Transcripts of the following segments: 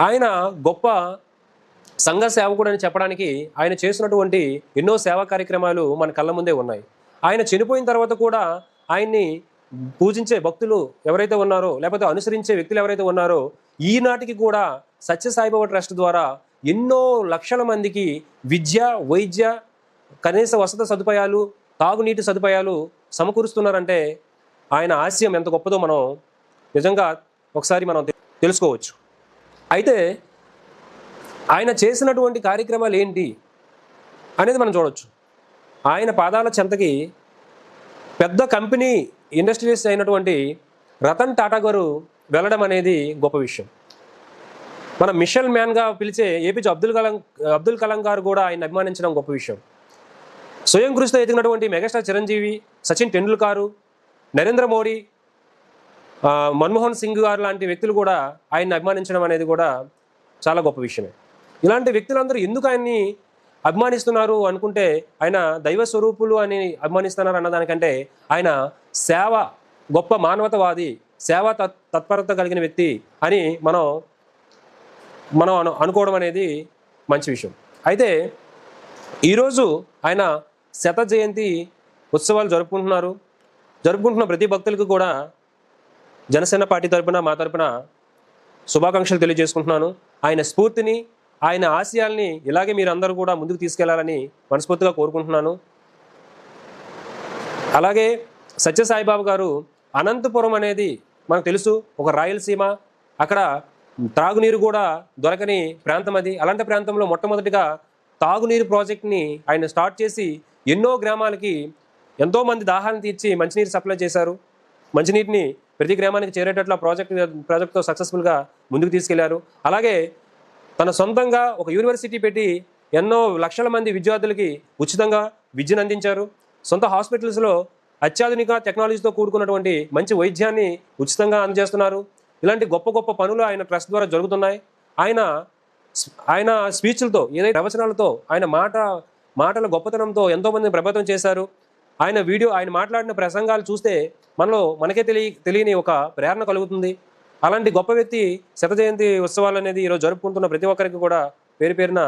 ఆయన గొప్ప సంఘ సేవకుడు అని చెప్పడానికి ఆయన చేసినటువంటి ఎన్నో సేవా కార్యక్రమాలు మన కళ్ళ ముందే ఉన్నాయి. ఆయన చనిపోయిన తర్వాత కూడా ఆయన్ని పూజించే భక్తులు ఎవరైతే ఉన్నారో లేకపోతే అనుసరించే వ్యక్తులు ఎవరైతే ఉన్నారో ఈనాటికి కూడా సత్యసాయిబాబా ట్రస్ట్ ద్వారా ఎన్నో లక్షల మందికి విద్య వైద్య కనీస వసతి సదుపాయాలు తాగునీటి సదుపాయాలు సమకూరుస్తున్నారంటే ఆయన ఆశయం ఎంత గొప్పదో మనం నిజంగా ఒకసారి మనం తెలుసుకోవచ్చు. అయితే ఆయన చేసినటువంటి కార్యక్రమాలు ఏంటి అనేది మనం చూడవచ్చు ఆయన పాదాల చెంతకి పెద్ద కంపెనీ ఇండస్ట్రియలిస్ట్ అయినటువంటి రతన్ టాటా గారు వెళ్ళడం అనేది గొప్ప విషయం. మన మిషల్ మ్యాన్గా పిలిచే ఏపీజే అబ్దుల్ కలాం అబ్దుల్ కలాం గారు కూడా ఆయన అభిమానించడం గొప్ప విషయం. స్వయం కృషితో ఎదిగినటువంటి మెగాస్టార్ చిరంజీవి సచిన్ టెండూల్కర్ నరేంద్ర మోడీ మన్మోహన్ సింగ్ గారు లాంటి వ్యక్తులు కూడా ఆయన్ని అభిమానించడం అనేది కూడా చాలా గొప్ప విషయమే. ఇలాంటి వ్యక్తులందరూ ఎందుకు ఆయన్ని అభిమానిస్తున్నారు అనుకుంటే ఆయన దైవ స్వరూపులు అని అభిమానిస్తున్నారు అన్నదానికంటే ఆయన సేవ గొప్ప మానవతవాది సేవా తత్ తత్పరత కలిగిన వ్యక్తి అని మనం మనం అను అనుకోవడం అనేది మంచి విషయం. అయితే ఈరోజు ఆయన శత జయంతి ఉత్సవాలు జరుపుకుంటున్నారు. జరుపుకుంటున్న ప్రతి భక్తులకు కూడా జనసేన పార్టీ తరపున మా తరపున శుభాకాంక్షలు తెలియజేసుకుంటున్నాను. ఆయన స్ఫూర్తిని ఆయన ఆశయాల్ని ఇలాగే మీరు అందరూ కూడా ముందుకు తీసుకెళ్ళాలని మనస్ఫూర్తిగా కోరుకుంటున్నాను. అలాగే సత్యసాయిబాబు గారు అనంతపురం అనేది మనకు తెలుసు ఒక రాయలసీమ. అక్కడ త్రాగునీరు కూడా దొరకని ప్రాంతం అది. అలాంటి ప్రాంతంలో మొట్టమొదటిగా తాగునీరు ప్రాజెక్ట్ని ఆయన స్టార్ట్ చేసి ఎన్నో గ్రామాలకి ఎంతోమంది దాహాన్ని తీర్చి మంచినీరు సప్లై చేశారు. మంచినీటిని ప్రతి గ్రామానికి చేరేటట్లు ఆ ప్రాజెక్ట్ ప్రాజెక్ట్తో సక్సెస్ఫుల్గా ముందుకు తీసుకెళ్ళారు. అలాగే తన సొంతంగా ఒక యూనివర్సిటీ పెట్టి ఎన్నో లక్షల మంది విద్యార్థులకి ఉచితంగా విద్యను అందించారు. సొంత హాస్పిటల్స్లో అత్యాధునిక టెక్నాలజీతో కూడుకున్నటువంటి మంచి వైద్యాన్ని ఉచితంగా అందజేస్తున్నారు. ఇలాంటి గొప్ప గొప్ప పనులు ఆయన ట్రస్ట్ ద్వారా జరుగుతున్నాయి. ఆయన ఆయన స్పీచ్లతో ఏదైతే ప్రవచనాలతో ఆయన మాట మాటల గొప్పతనంతో ఎంతోమందిని ప్రభావితం చేశారు. ఆయన వీడియో ఆయన మాట్లాడిన ప్రసంగాలు చూస్తే మనలో మనకే తెలియ తెలియని ఒక ప్రేరణ కలుగుతుంది. అలాంటి గొప్ప వ్యక్తి శత జయంతి ఉత్సవాలు అనేది ఈరోజు జరుపుకుంటున్న ప్రతి ఒక్కరికి కూడా పేరు పేరున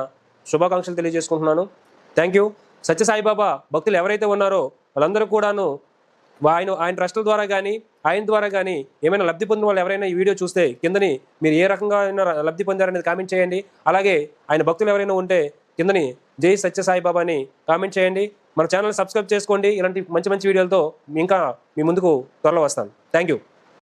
శుభాకాంక్షలు తెలియజేసుకుంటున్నాను. థ్యాంక్ యూ సత్యసాయిబాబా భక్తులు ఎవరైతే ఉన్నారో వాళ్ళందరూ కూడాను ఆయన ఆయన ట్రస్టుల ద్వారా కానీ ఆయన ద్వారా కానీ ఏమైనా లబ్ధి పొందిన వాళ్ళు ఎవరైనా ఈ వీడియో చూస్తే కిందని మీరు ఏ రకంగా అయినా లబ్ధి పొందారనేది కామెంట్ చేయండి. అలాగే ఆయన భక్తులు ఎవరైనా ఉంటే కిందని జై సత్యసాయిబాబా అని కామెంట్ చేయండి. మన ఛానల్ సబ్స్క్రైబ్ చేసుకోండి. ఇలాంటి మంచి మంచి వీడియోలతో ఇంకా మీ ముందుకు త్వరలో వస్తాను. Thank you.